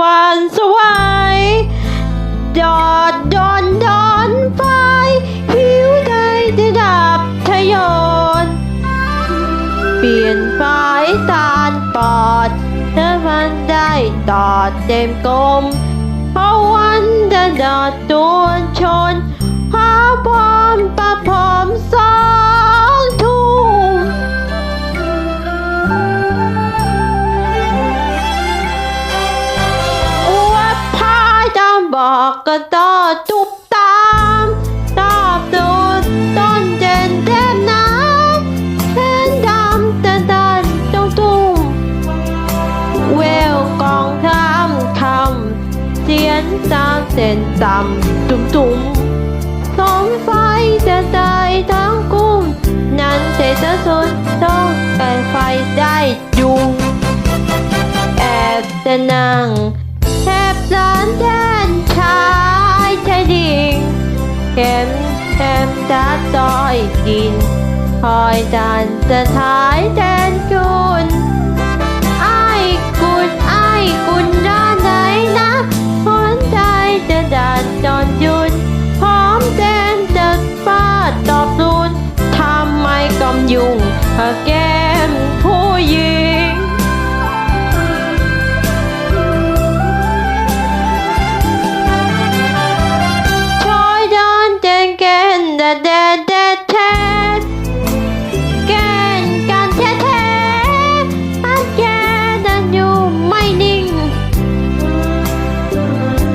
วันสวายดอดดอนดอนไฟหิวใดได้ดับทะยน เปลี่ยนไฟตาลปอดถ้ามันได้ตอดเต็มกลมเพราะวันจะดอดตัวชนหาพร้อมประพ อกก็ต่อจุบตามตอบดูต้นเจนเต็มน้ำเส้นดำแต่ดันตรงตุ้มเวลกองทำคำเสียนตามเส้นต่ำตุ่มตุ่มสองไฟจะได้ทั้งกุ้ม นั้นเศรษฐสุดต้องการไฟได้ยุงแอบจะนั่ง จ้าจอยกิน คอยจันจะท้ายแทนคุณไอ้กุนไอ้กุนด้านไหนนะหัวใจจะดันจอนหยุดพร้อมแดนจะฟาดตอบรุนทำไมกำยุง นเดเดเดเทสแกนกันแท้แท้อันแกนั้นอยู่ไม่นิ่ง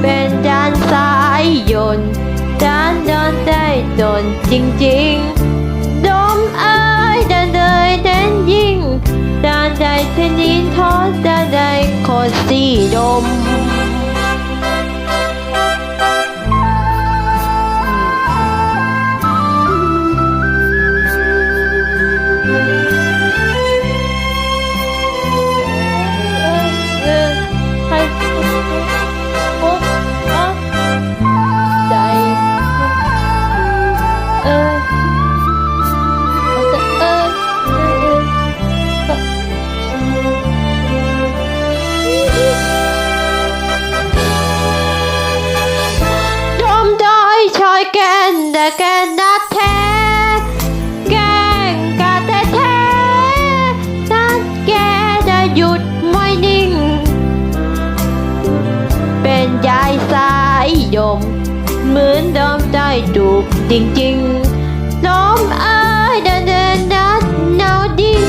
เป็นจานสายยนต์จานเดินได้จนจริงๆ ดมเอ้ยเดินเลยเดินยิ่งจานใดเทนินทอดจานใดโคตรสีดม ให้โอ๊ะอ๊ะใจเอ ยยม เหมือนดอมได้ดูกจริงๆดอมเอ้ยเดินเดินนัดเนาดิ้ง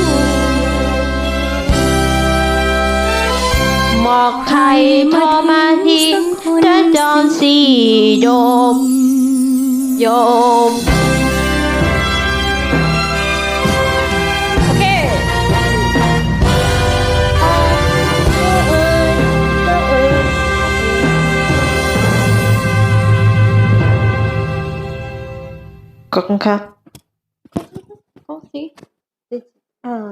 หมอกไข่พอมาทิ้งจะจอมสีโดมโยม ขอบคุณค่ะโอ้สิเอ่อ